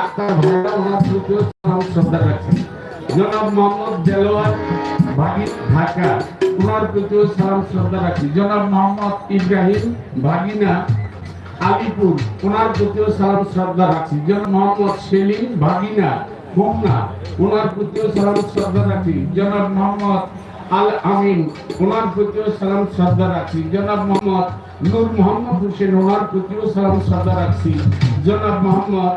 আক্তার শ্রদ্ধা জনাব মোহাম্মদ দেলোয়ার ঢাকা সালাম, শ্রদ্ধা রাখছি। জনাব মোহাম্মদ ইব্রাহিম আলিপুর ওনার প্রতিও সালাম, শ্রদ্ধা রাখছি। জনাব মোহাম্মদ সেলিম ভাগিনা হোমনা ওনার প্রতিও সালাম, শ্রদ্ধা রাখছি। জনাব মোহাম্মদ আল আমিন ওনার প্রতিও সালাম, শ্রদ্ধা রাখছি। জনাব মোহাম্মদ নূর মোহাম্মদ হোসেন ওনার প্রতিও সালাম, শ্রদ্ধা রাখছি। জনাব মোহাম্মদ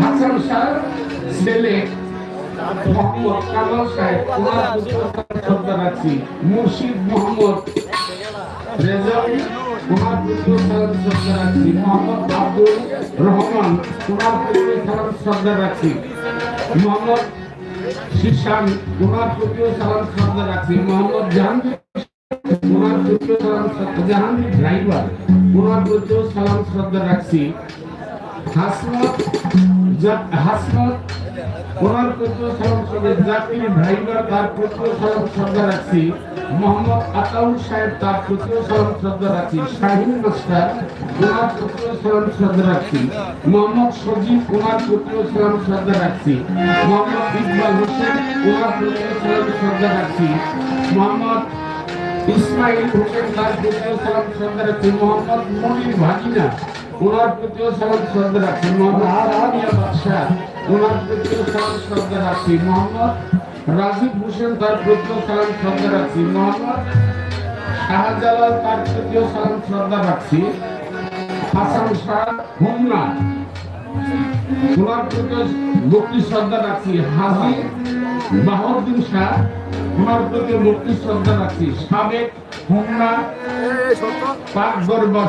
হাসান শাহের ছেলে মোহাম্মদ কামাল সাহেব, ওনার শ্রদ্ধা রাখছি। মুর্শিদ মোহাম্মদ রেজাউল, ওনার প্রতিও সালাম শ্রদ্ধা রাখছি। মোহাম্মদ আব্দুল রহমান, ওনার প্রতিও সালাম শ্রদ্ধা রাখছি। মোহাম্মদ শিশান, ওনার প্রতিও সালাম শ্রদ্ধা রাখছি। মোহাম্মদ জাহাঙ্গীর, ওনার প্রতিও সালাম জাহাঙ্গীর ড্রাইভার ওনার প্রতিও সালাম শ্রদ্ধা রাখছি। হাসমত হাসমত ওনার প্রতিও সালাম শ্রদ্ধা জাকির ড্রাইভার তার প্রতিও সালাম শ্রদ্ধা রাখছি। মোহাম্মদ আতাউল সাহেব তার প্রতিও সালাম শ্রদ্ধা রাখছি। শাহিন মাস্টার, ওনার প্রতিও সালাম শ্রদ্ধা রাখছি। মোহাম্মদ সজীব, ওনার প্রতিও সালাম শ্রদ্ধা রাখছি। মোহাম্মদ ইকবাল হোসেন, ওনার প্রতিও সালাম শ্রদ্ধা রাখছি। মোহাম্মদ ইসমাইল হোসেন, তার প্রতিও সালাম শ্রদ্ধা রাখছি। মোহাম্মদ মনির ভাগিনা ওনার প্রতিও সালাম শ্রদ্ধা রাখছি মোহাম্মদ আরামিয়া বাদশাহ ওনার শ্রদ্ধা রাখছি মোহাম্মদ রাজীব হোসেন, তার প্রতিও সালাম শ্রদ্ধা রাখছি মোহাম্মদ শাহজালাল, তার প্রতিও সালাম শ্রদ্ধা রাখছি হাসান শাহ হুমনা ওনার প্রতিও ভক্তি শ্রদ্ধা রাখছি হাজি বাহাউদ্দিন শাহ ওনার প্রতিও ভক্তি শ্রদ্ধা রাখছি সাবেক হুমনা পাক দরবার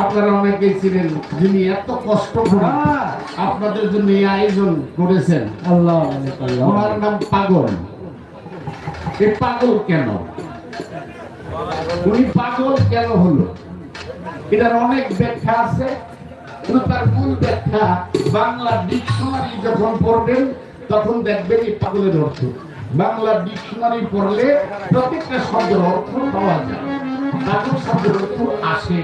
আপনারা অনেকেই ছিলেন যিনি এত কষ্ট করে আপনাদের জন্য এই আয়োজন করেছেন। আল্লাহ ওনার নাম পাগল। এ পাগল কেন? উনি পাগল কেন হলো? এটার অনেক ব্যাখ্যা আছে কিন্তু তার মূল ব্যাখ্যা বাংলা ডিকশনারি যখন পড়বেন তখন দেখবেন এই পাগলের অর্থ। বাংলা ডিকশনারি পড়লে প্রত্যেকটা শব্দের অর্থ পাওয়া যায়। পাগল শব্দের অর্থ আসে।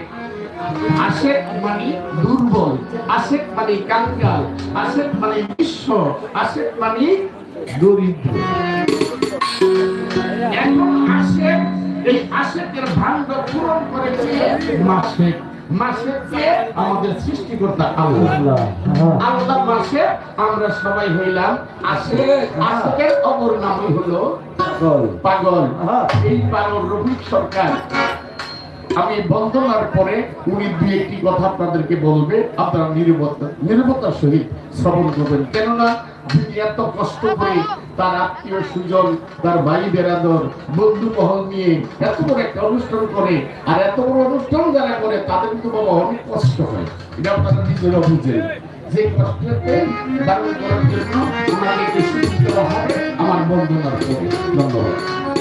আশেক মানে দুর্বল আশেক মানে কাঙ্গাল আশেক মানে বিশ্ব আশেক মানে দরিদ্র। এখন আশেক এই আশেকের পূরণ করেছে মাসেক। মাসেককে আমাদের সৃষ্টিকর্তা আল্লাহ। আল্লাহ। মাসে আমরা সবাই হইলাম আশেক। আশেকের অপর হলো পাগল। এই পাগল রফিক সরকার। আমি বন্দনার পরে উনি দুই একটি কথা আপনাদেরকে বলবে, আপনারা নিরবতা নিরবতার সহিত শ্রবণ করবেন। কেননা যিনি এত কষ্ট করে তার আত্মীয় সুজন তার ভাই বেরাদর বন্ধু মহল নিয়ে এত বড় একটা অনুষ্ঠান করে, আর এত বড় অনুষ্ঠান যারা করে, তাদের কিন্তু বাবা অনেক কষ্ট হয়। এটা আপনারা নিজেরা বুঝেন। যে কষ্টকে দারুণ করার জন্য আমার বন্দনার পরে ধন্যবাদ।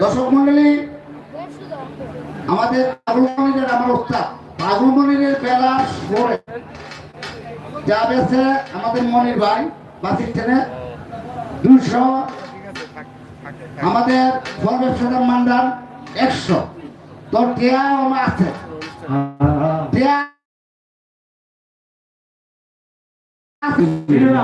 দর্শক মন্ডলী, আমাদের পাগলমণিদের আমার ওস্তাদ পাগলমণিদের বেলা পরে যা বেছে আমাদের মনির ভাই বাসিক ট্রেনে দুশো আমাদের ফল ব্যবসাদার মান্ডার একশো। তোর টেয়া আছে। টেয়া Thank you.